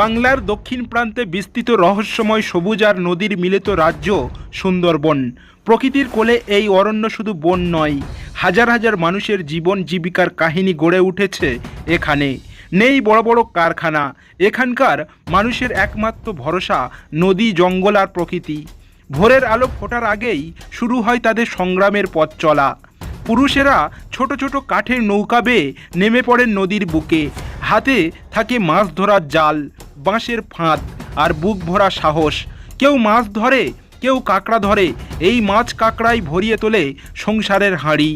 বাংলার দক্ষিণ প্রান্তে বিস্তৃত রহস্যময় সবুজ আর নদীর মিলিত রাজ্য সুন্দরবন। প্রকৃতির কোলে এই অরণ্য শুধু বন নয়, হাজার হাজার মানুষের জীবন জীবিকার কাহিনী গড়ে উঠেছে এখানে। নেই বড় বড় কারখানা, এখানকার মানুষের একমাত্র ভরসা নদী, জঙ্গল আর প্রকৃতি। ভোরের আলো ফোটার আগেই শুরু হয় তাদের সংগ্রামের পথ চলা। পুরুষেরা ছোট ছোট কাঠের নৌকা বেয়ে নেমে পড়েন নদীর বুকে। হাতে থাকে মাছ ধরার জাল। বাঁশের ফাঁদ আর বুক ভরা সাহস। কেউ মাছ ধরে কেউ কাঁকড়া ধরে এই মাছ কাঁকড়াই ভরিয়ে তোলে সংসারের হাঁড়ি।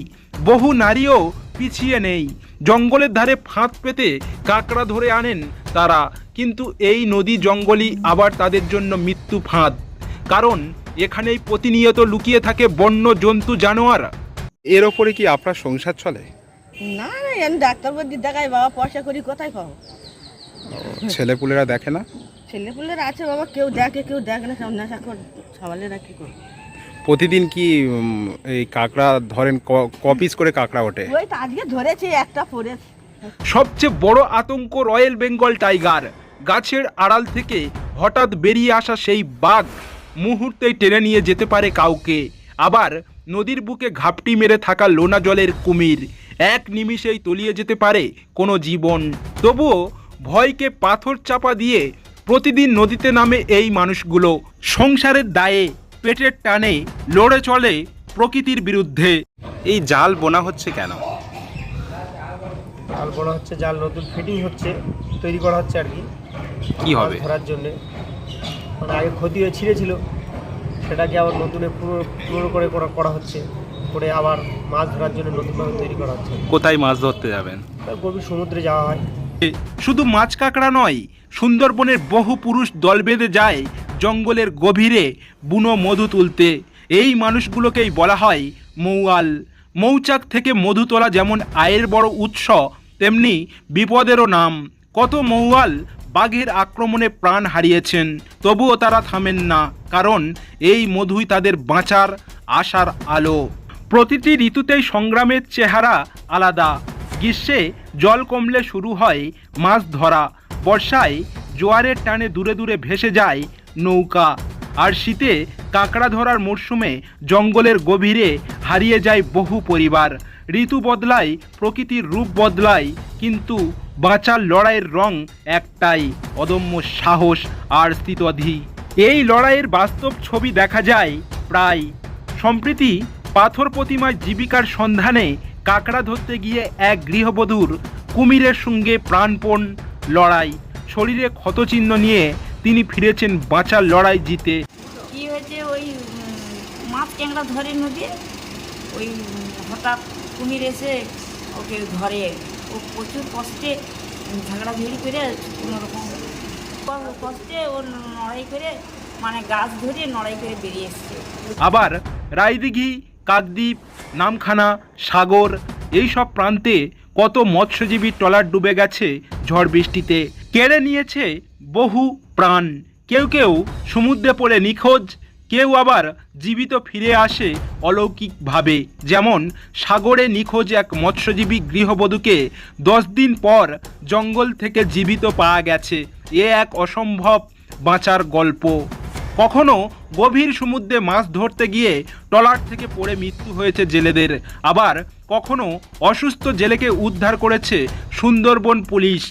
বহু নারীও পিছিয়ে নেই। জঙ্গলের ধারে ফাঁদ পেতে কাঁকড়া ধরে আনেন তারা কিন্তু এই নদী জঙ্গলই আবার তাদের জন্য মৃত্যু ফাঁদ। কারণ এখানেই প্রতিনিয়ত লুকিয়ে থাকে বন্য জন্তু জানোয়ার। এর ওপরে কি আপনার সংসার চলে? না না আমি ডাক্তার দেখাই বাবা পয়সা করি কোথায় পাবো? ছেলেপুলেরা দেখে না? ছেলেপুলের আছে বাবা কেউ দেখে কেউ দেখে না নেশা কর সবালেরা কি করবে প্রতিদিন কি এই কাঁকড়া ধরেন ক- ক করে কাঁকড়া ওঠে? ওই তো আজকে ধরেছে একটা পড়েছে। সবচেয়ে বড় আতঙ্ক রয়্যাল বেঙ্গল টাইগার। গাছের আড়াল থেকে হঠাৎ বেরিয়ে আসা সেই বাঘ মুহূর্তেই টেনে নিয়ে যেতে পারে কাউকে। আবার নদীর বুকে ঘাপটি মেরে থাকা লোনা জলের কুমির এক নিমিষেই তলিয়ে যেতে পারে কোনো জীবন। তবুও ভয়কে পাথর চাপা দিয়ে প্রতিদিন নদীতে নামে এই মানুষগুলো। সংসারের দায়ে পেটের টানে লড়ে চলে প্রকৃতির বিরুদ্ধে। এই জাল বোনা হচ্ছে কেন? জাল বোনা হচ্ছে জাল নতুন ফিটিং হচ্ছে তৈরি করা হচ্ছে আর কি। কি হবে? ধরার জন্যে। মানে আগে ক্ষতি হয়ে ছিঁড়েছিল সেটাকে আবার নতুনে পুরো পুরো করে করা হচ্ছে। করে আবার মাছ ধরার জন্য নতুনভাবে তৈরি করা হচ্ছে। কোথায় মাছ ধরতে যাবেন? গভীর সমুদ্রে যাওয়া হয়। শুধু মাছ কাঁকড়া নয়, সুন্দরবনের বহু পুরুষ দল বেঁধে যায় জঙ্গলের গভীরে বুনো মধু তুলতে। এই মানুষগুলোকেই বলা হয় মৌয়াল। মৌচাক থেকে মধু তোলা যেমন আয়ের বড় উৎস, তেমনি বিপদেরও নাম। কত মৌয়াল বাঘের আক্রমণে প্রাণ হারিয়েছেন, তবুও তারা থামেন না, কারণ এই মধুই তাদের বাঁচার আশার আলো। প্রতিটি ঋতুতেই সংগ্রামের চেহারা আলাদা। গ্রীষ্মে জল কমলে শুরু হয় মাছ ধরা। বর্ষায় জোয়ারের টানে দূরে দূরে ভেসে যায় নৌকা। আর শীতে কাঁকড়া ধরার মরশুমে জঙ্গলের গভীরে হারিয়ে যায় বহু পরিবার। ঋতু বদলায়, প্রকৃতির রূপ বদলায়, কিন্তু বাঁচার লড়াইয়ের রং একটাই, অদম্য সাহস আর স্থিতধি। এই লড়াইয়ের বাস্তব ছবি দেখা যায় প্রায়। সম্প্রতি পাথর প্রতিমার জীবিকার সন্ধানে কাকড়া ধরতে গিয়ে এক গৃহবধূর কুমিরের সঙ্গে প্রাণপণ লড়াই। শরীরে ক্ষতচিহ্ন নিয়ে তিনি ফিরেছেন বাঁচার লড়াই জিতে। কি হয়েছে? ওই মাছ ট্যাংরা ধরে নদী ওই হঠাৎ কুমির এসে ওকে ধরে। ও প্রচুর কষ্টে উম, ঝগড়াঝড়ি করে কোনো রকম ক- কষ্টে ও লড়াই করে মানে গাছ ধরে লড়াই করে বেরিয়ে এসছে। আবার রায়দিঘি কাকদ্বীপ, নামখানা, সাগর, এই সব প্রান্তে কত মৎস্যজীবী ট্রলার ডুবে গেছে ঝড় বৃষ্টিতে। কেড়ে নিয়েছে বহু প্রাণ। কেউ কেউ সমুদ্রে পড়ে নিখোঁজ, কেউ আবার জীবিত ফিরে আসে অলৌকিকভাবে। যেমন সাগরে নিখোঁজ এক মৎস্যজীবী গৃহবধূকে দশ দিন পর জঙ্গল থেকে জীবিত পাওয়া গেছে। এ এক অসম্ভব বাঁচার গল্প। কখনো গভীর সমুদ্রে মাছ ধরতে গিয়ে ট্রলার থেকে পড়ে মৃত্যু হয়েছে জেলেদের। আবার কখনো অসুস্থ জেলেকে উদ্ধার করেছে সুন্দরবন পুলিশ।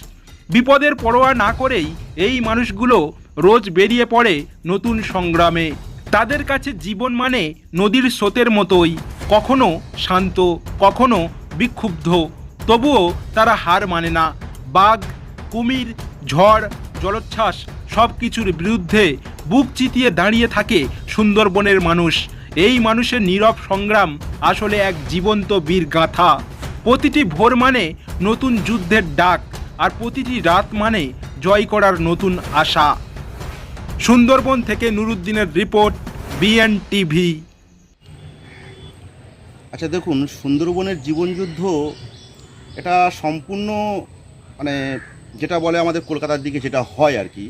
বিপদের পরোয়া না করেই এই মানুষগুলো রোজ বেরিয়ে পড়ে নতুন সংগ্রামে। তাদের কাছে জীবন মানে নদীর স্রোতের মতোই। কখনো শান্ত, কখনো বিক্ষুব্ধ। তবুও তারা হার মানে না। বাঘ, কুমির, ঝড়, জলোচ্ছ্বাস সব কিছুর বিরুদ্ধে বুক চিতিয়ে দাঁড়িয়ে থাকে সুন্দরবনের মানুষ। এই মানুষের নীরব সংগ্রাম আসলে এক জীবন্ত বীর গাথা। প্রতিটি ভোর মানে নতুন যুদ্ধের ডাক, আর প্রতিটি রাত মানে জয় করার নতুন আশা। সুন্দরবন থেকে নুরুদ্দিনের রিপোর্ট বিএন টিভি আচ্ছা দেখুন, সুন্দরবনের জীবনযুদ্ধ এটা সম্পূর্ণ মানে যেটা বলে আমাদের কলকাতার দিকে যেটা হয় আর কি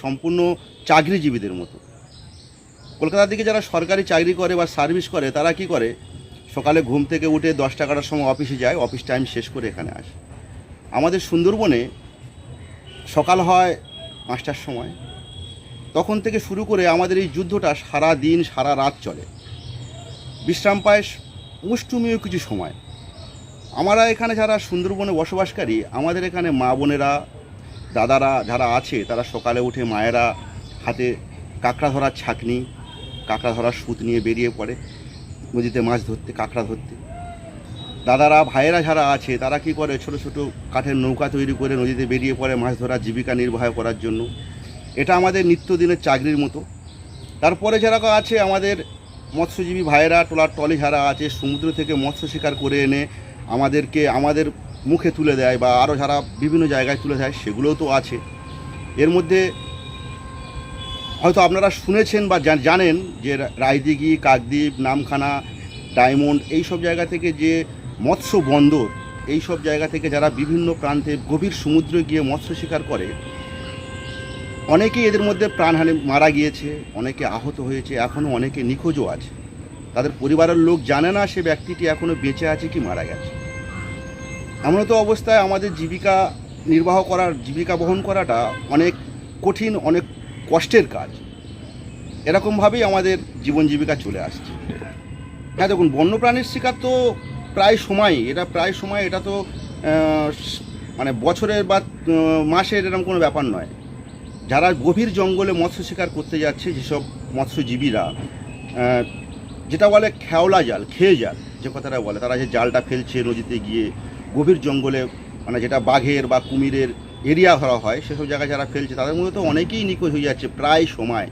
সম্পূর্ণ চাকরিজীবীদের মতো। কলকাতার দিকে যারা সরকারি চাকরি করে বা সার্ভিস করে, তারা কি করে? সকালে ঘুম থেকে উঠে দশ টাকাটার সময় অফিসে যায় অফিস টাইম শেষ করে এখানে আসে। আমাদের সুন্দরবনে সকাল হয় পাঁচটার সময়। তখন থেকে শুরু করে আমাদের এই যুদ্ধটা সারা দিন, সারা রাত চলে। বিশ্রাম পায় মুষ্টুমীয় কিছু সময়। আমরা এখানে যারা সুন্দরবনে বসবাসকারী, আমাদের এখানে মা বোনেরা দাদারা যারা আছে, তারা সকালে উঠে মায়েরা হাতে কাঁকড়া ধরার ছাকনি, কাঁকড়া ধরার সুত নিয়ে বেরিয়ে পড়ে নদীতে মাছ ধরতে, কাঁকড়া ধরতে। দাদারা, ভাইয়েরা যারা আছে, তারা কি করে ছোট ছোট কাঠের নৌকা তৈরি করে নদীতে বেরিয়ে পড়ে মাছ ধরার জীবিকা নির্বাহ করার জন্য? এটা আমাদের নিত্যদিনের চাকরির মতো। তারপরে যারা আছে, আমাদের মৎস্যজীবী ভাইয়েরা, টোলার টলি যারা আছে, সমুদ্র থেকে মৎস্য শিকার করে এনে আমাদেরকে, আমাদের মুখে তুলে দেয় বা আরও যারা বিভিন্ন জায়গায় তুলে দেয়, সেগুলোও তো আছে। এর মধ্যে হয়তো আপনারা শুনেছেন বা জানেন যে রায়দিঘি, কাকদ্বীপ, নামখানা, ডায়মন্ড এই সব জায়গা থেকে যে মৎস্য বন্দর এই সব জায়গা থেকে যারা বিভিন্ন প্রান্তে গভীর সমুদ্রে গিয়ে মৎস্য শিকার করে, অনেকেই এদের মধ্যে প্রাণহানি মারা গিয়েছে, অনেকে আহত হয়েছে এখনও অনেকে নিখোঁজও আছে। তাদের পরিবারের লোক জানে না সে ব্যক্তিটি এখনও বেঁচে আছে কি মারা গেছে। এমন তো অবস্থায় আমাদের জীবিকা নির্বাহ করার, জীবিকা বহন করাটা অনেক কঠিন, অনেক কষ্টের কাজ। এরকমভাবেই আমাদের জীবন জীবিকা চলে আসছে। হ্যাঁ দেখুন, বন্যপ্রাণীর শিকার তো প্রায় সময়ই। এটা প্রায় সময়, এটা তো মানে বছরের বা মাসের এরকম কোনো ব্যাপার নয়। যারা গভীর জঙ্গলে মৎস্য শিকার করতে যাচ্ছে, যেসব মৎস্যজীবীরা যেটা বলে খেওলা জাল, খেয়ে জাল, যে কথাটা বলে, তারা যে জালটা ফেলছে নদীতে গিয়ে গভীর জঙ্গলে মানে যেটা বাঘের বা কুমিরের এরিয়া ধরা হয় সেসব জায়গায় যারা ফেলছে তাদের মধ্যে তো অনেকেই নিখোঁজ হয়ে যাচ্ছে প্রায় সময়।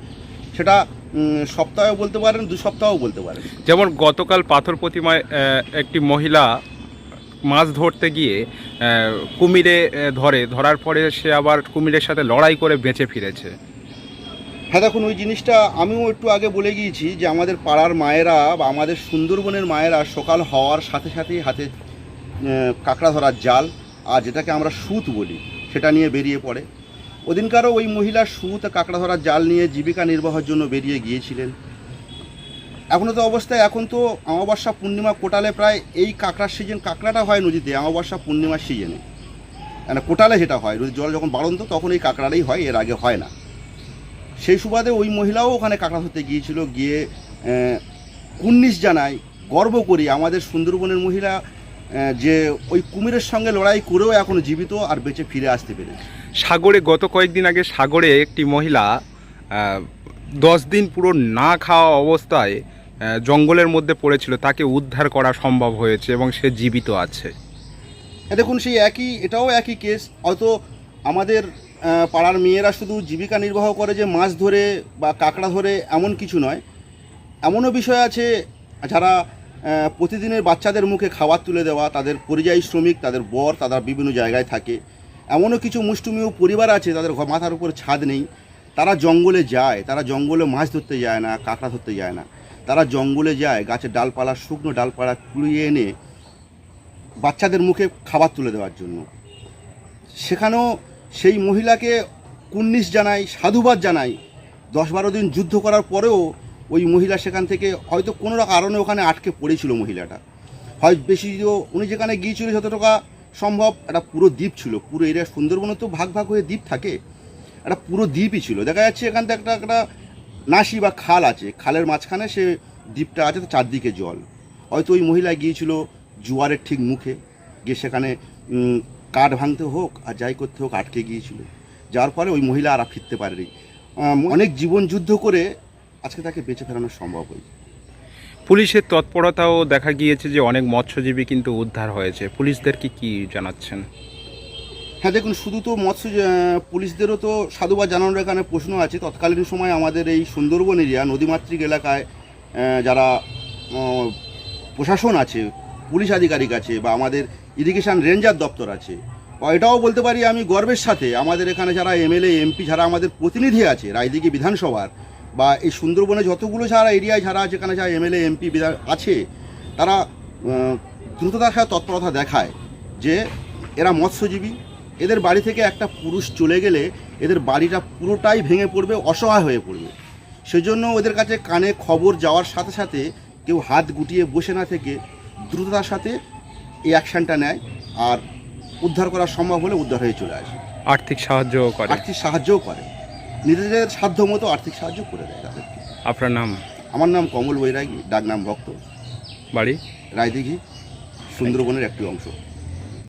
সেটা উম, সপ্তাহেও বলতে পারেন দু সপ্তাহও বলতে পারেন। যেমন গতকাল পাথর প্রতিমায় একটি মহিলা মাছ ধরতে গিয়ে কুমিরে ধরে। ধরার পরে সে আবার কুমিরের সাথে লড়াই করে বেঁচে ফিরেছে। হ্যাঁ দেখুন ওই জিনিসটা আমিও একটু আগে বলে গিয়েছি যে আমাদের পাড়ার মায়েরা বা আমাদের সুন্দরবনের মায়েরা সকাল হওয়ার সাথে সাথেই হাতে কাঁকড়া ধরার জাল, আর যেটাকে আমরা সুত বলি, সেটা নিয়ে বেরিয়ে পড়ে। ওদিনকারও ওই মহিলা সুত কাঁকড়া ধরার জাল নিয়ে জীবিকা নির্বাহের জন্য বেরিয়ে গিয়েছিলেন। এখনও তো অবস্থায়, এখন তো অমাবস্যা পূর্ণিমা কোটালে প্রায় এই কাঁকড়ার সিজন কাঁকড়াটা হয় নদীতে, অমাবস্যা পূর্ণিমার সিজনে মানে কোটালে যেটা হয়, নদীর জল যখন বাড়ন্ত, তখন এই কাঁকড়াটাই হয়, এর আগে হয় না। সেই সুবাদে ওই মহিলাও ওখানে কাঁকড়া ধরতে গিয়েছিল, গিয়ে কুন্নিশ জানায় গর্ব করি। আমাদের সুন্দরবনের মহিলা যে ওই কুমিরের সঙ্গে লড়াই করেও এখন জীবিত আর বেঁচে ফিরে আসতে পেরেছে। সাগরে গত কয়েকদিন আগে সাগরে একটি মহিলা দশ দিন পুরো না খাওয়া অবস্থায় জঙ্গলের মধ্যে পড়েছিল। তাকে উদ্ধার করা সম্ভব হয়েছে এবং সে জীবিত আছে। দেখুন সেই একই এটাও একই কেস হয়তো আমাদের পাড়ার মেয়েরা শুধু জীবিকা নির্বাহ করে যে মাছ ধরে বা কাঁকড়া ধরে এমন কিছু নয়। এমনও বিষয় আছে যারা প্রতিদিনের বাচ্চাদের মুখে খাবার তুলে দেওয়া, তাদের পরিযায়ী শ্রমিক, তাদের বর, তারা বিভিন্ন জায়গায় থাকে। এমনও কিছু মুষ্টুমীয় পরিবার আছে, তাদের মাথার উপর ছাদ নেই। তারা জঙ্গলে যায়, তারা জঙ্গলে মাছ ধরতে যায় না, কাঁকড়া ধরতে যায় না। তারা জঙ্গলে যায় গাছের ডালপালা, শুকনো ডালপালা কুড়িয়ে এনে বাচ্চাদের মুখে খাবার তুলে দেওয়ার জন্য। সেখানেও সেই মহিলাকে কুন্নিশ জানাই, সাধুবাদ জানাই। দশ বারো দিন যুদ্ধ করার পরেও ওই মহিলা সেখান থেকে হয়তো কোনো কারণে ওখানে আটকে পড়েছিল মহিলাটা। হয় বেশি উনি যেখানে গিয়েছিল যতটুকু সম্ভব, একটা পুরো দ্বীপ ছিল। পুরো এরিয়া সুন্দরবনে তো ভাগ ভাগ হয়ে দ্বীপ থাকে। একটা পুরো দ্বীপই ছিল। দেখা যাচ্ছে এখান থেকে একটা একটা নাসি বা খাল আছে। খালের মাঝখানে সে দ্বীপটা আছে তো চারদিকে জল। হয়তো ওই মহিলা গিয়েছিল জোয়ারের ঠিক মুখে। গিয়ে সেখানে কাঠ ভাঙতে হোক আর যাই করতে হোক আটকে গিয়েছিল। যার ফলে ওই মহিলা আর ফিরতে পারেনি। অনেক জীবন যুদ্ধ করে আজকে তাকে বেঁচে ফেরানো সম্ভব হয়েছে। পুলিশের তৎপরতাও দেখা গিয়েছে যে অনেক মৎস্যজীবী কিন্তু উদ্ধার হয়েছে। পুলিশদের কি কি জানাচ্ছেন? হ্যাঁ দেখুন শুধু তো মৎস্য পুলিশদেরও তো সাধুবাদ জানানোর এখানে প্রশ্ন আছে। তৎকালীন সময় আমাদের এই সুন্দরবন এরিয়া নদীমাতৃক এলাকায় যারা প্রশাসন আছে পুলিশ আধিকারিক আছে বা আমাদের ইরিগেশন রেঞ্জার দপ্তর আছে এটাও বলতে পারি আমি গর্বের সাথে আমাদের এখানে যারা এমএলএ এমপি যারা আমাদের প্রতিনিধি আছে রায়দিঘি বিধানসভার বা এই সুন্দরবনে যতগুলো যারা এরিয়ায় যারা যেখানে যারা এমএলএ এমপি বিধান আছে তারা দ্রুততার সাথে তৎপরতা দেখায় যে এরা মৎস্যজীবী। এদের বাড়ি থেকে একটা পুরুষ চলে গেলে এদের বাড়িটা পুরোটাই ভেঙে পড়বে অসহায় হয়ে পড়বে। সেজন্য ওদের কাছে কানে খবর যাওয়ার সাথে সাথে কেউ হাত গুটিয়ে বসে না থেকে দ্রুততার সাথে এই অ্যাকশানটা নেয় আর উদ্ধার করা সম্ভব হলে উদ্ধার হয়ে চলে আসে। আর্থিক সাহায্য করে। আর্থিক সাহায্যও করে। নিজেদের সাধ্য মতো আর্থিক সাহায্য করে দেয় তাদেরকে। আপনার নাম? আমার নাম কমল বৈরাগী ডাক নাম ভক্ত। বাড়ি? রায়দিঘি সুন্দরবনের একটি অংশ।